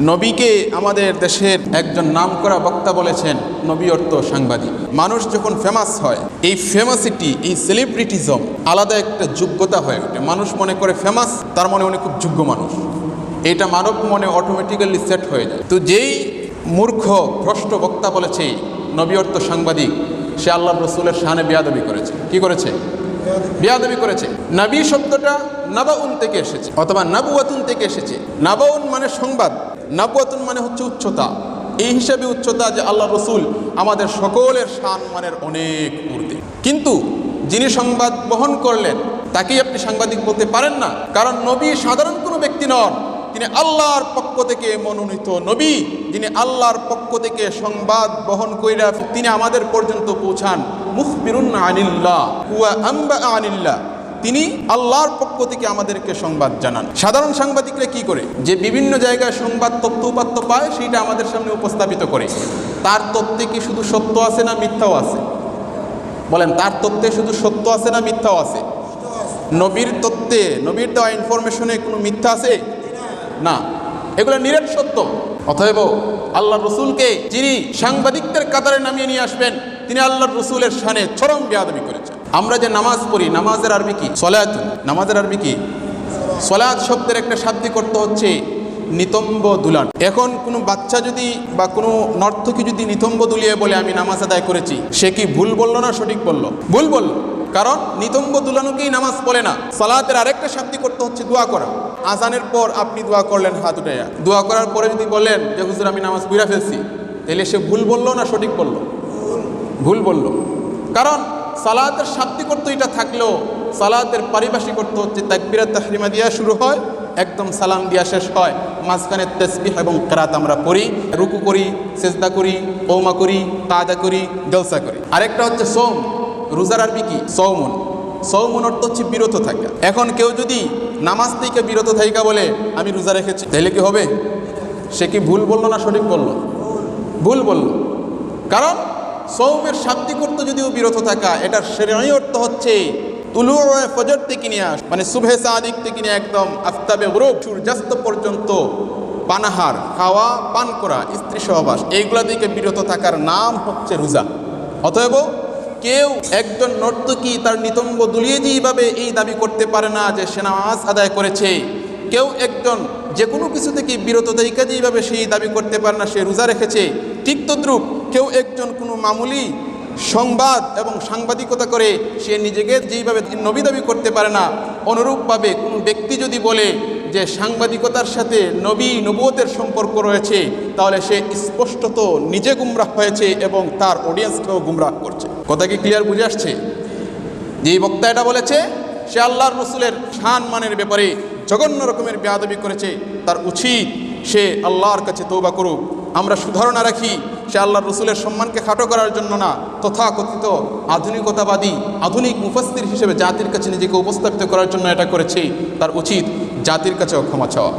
নবীকে আমাদের দেশের একজন নামকরা বক্তা বলেছেন নবী অর্থ সাংবাদিক। মানুষ যখন ফেমাস হয়, এই ফেমাসিটি এই সেলিব্রিটিজম আলাদা একটা যোগ্যতা হয়ে ওঠে। মানুষ মনে করে ফেমাস তার মনে উনি খুব যোগ্য মানুষ। এটা মানব মনে অটোমেটিক্যালি সেট হয়ে যায়। তো যেই মূর্খ, ভ্রষ্ট বক্তা বলেছে নবী অর্থ সাংবাদিক, সে আল্লাহ রসুলের শানে বিয়াদবি করেছে। কি করেছে? বিয়াদবি করেছে। নাবী শব্দটা নাবাউন থেকে এসেছে, অথবা নাবুয়াতুন থেকে এসেছে। নাবাউন মানে সংবাদ। নাবুয়াতুন মানে হচ্ছে উচ্চতা। এই হিসাবে উচ্চতা যে আল্লাহ রসুল আমাদের সকলের শান মানের অনেক ঊর্ধ্বে। কিন্তু যিনি সংবাদ বহন করলেন, তাকেই আপনি সাংবাদিক বলতে পারেন না। কারণ নবী সাধারণ কোনো ব্যক্তি নন। তিনি আল্লাহর পক্ষ থেকে মনোনীত নবী। যিনি আল্লাহর পক্ষ থেকে সংবাদ বহন কইরা তিনি আমাদের পর্যন্ত পৌঁছান। মুখবিরুন আনিল্লাহ, হুয়া আম্বা আনিল্লাহ। তিনি আল্লাহর পক্ষ থেকে আমাদেরকে সংবাদ জানান। সাধারণ সাংবাদিকরা কি করে? যে বিভিন্ন জায়গায় সংবাদ তথ্য উপাত্ত পায়, সেইটা আমাদের সামনে উপস্থাপিত করে। তার তথ্যে কি শুধু সত্য আছে না মিথ্যাও আছে? বলেন, তার তথ্যে শুধু সত্য আছে না মিথ্যাও আছে? নবীর তত্ত্বে নবীর দেওয়া ইনফরমেশনে কোনো মিথ্যা আছে? না। এগুলো নিরেট সত্য। অতএব আল্লাহ রসুলকে যিনি সাংবাদিকদের কাতারে নামিয়ে নিয়ে আসবেন, তিনি আল্লাহ রসুলের শানে চরম বেয়াদবি করেছেন। আমরা যে নামাজ পড়ি, নামাজের আরবি কি? সলায়াত। নামাজের আরবি কি? সলায়াত শব্দের একটা শাব্দিক অর্থ হচ্ছে নিতম্ব দুলান। এখন কোনো বাচ্চা যদি বা কোনো নর্তকী যদি নিতম্ব দুলিয়ে বলে, আমি নামাজ আদায় করেছি সে কি ভুল বলল না সঠিক বলল? ভুল বলল। কারণ নিতম্ব দুলানুকেই নামাজ পড়ে না। সালাতের আরেকটা শাব্দিক করতে হচ্ছে দোয়া করা। আজানের পর আপনি দোয়া করলেন হাত উঠাইয়া। দোয়া করার পরে যদি বলেন যে, হুজুর, আমি নামাজ বুঝা ফেলছি তাহলে সে ভুল বলল না সঠিক বলল? ভুল বলল। কারণ সালাতের শাব্দিক অর্থ এটা থাকলেও সালাতের পারিভাষিক অর্থ হচ্ছে তাকবিরাত তাহরিমা দিয়া শুরু হয়, একদম সালাম দিয়া শেষ হয়। মাঝখানে তসবিহ এবং কেরাত আমরা পড়ি, রুকু করি, সেজদা করি, ওমা করি কাদা করি, জলসা করি। আরেকটা হচ্ছে সোম, রোজার আরবি কি? সৌমন। সৌমন অর্থ হচ্ছে বিরত থাকা। এখন কেউ যদি নামাজ থেকে বিরত থাকা বলে, আমি রোজা রেখেছি তাহলে কি হবে? সে কি ভুল বলল না সঠিক বলল? ভুল বলল। কারণ সৌমের শাব্দিক অর্থ যদিও বিরত থাকা, এটার শ্রেণি অর্থ হচ্ছে তুলু ফজর থেকে নিয়ে আস মানে শুভে সাদিক থেকে নিয়ে একদম আস্তাবে গ্রুপ সূর্যাস্ত পর্যন্ত পানাহার, খাওয়া, পান করা, স্ত্রী সহবাস, এইগুলা থেকে বিরত থাকার নাম হচ্ছে রোজা। অতএব কেউ একজন নর্তকী তার নিতম্ব দুলিয়ে যেইভাবে এই দাবি করতে পারে না যে সে নামাজ আদায় করেছে। কেউ একজন যে কোনো কিছু থেকে বিরত দায়িকা যেইভাবে সেই দাবি করতে পারে না, সে রোজা রেখেছে, ঠিক তদ্রুপ কেউ একজন কোনো মামুলি সংবাদ এবং সাংবাদিকতা করে সে নিজেকে যেইভাবে নবী দাবি করতে পারে না, অনুরূপভাবে কোনো ব্যক্তি যদি বলে যে সাংবাদিকতার সাথে নবী নবুয়তের সম্পর্ক রয়েছে, তাহলে সে স্পষ্টত নিজে গুমরাহ হয়েছে এবং তার অডিয়েন্সকেও গুমরাহ করছে। কথা কি ক্লিয়ার বুঝে আসছে? যে বক্তা এটা বলেছে, সে আল্লাহর রসুলের শান মানের ব্যাপারে জঘন্য রকমের বেয়াদবি করেছে, তার উচিত সে আল্লাহর কাছে তৌবা করুক। আমরা সুধারণা রাখি সে আল্লাহর রসুলের সম্মানকে খাটো করার জন্য না, তথাকথিত আধুনিকতাবাদী, আধুনিক মুফাস্তির হিসেবে জাতির কাছে নিজেকে উপস্থাপিত করার জন্য এটা করেছে। তার উচিত জাতির কাছেও ক্ষমা চাওয়া।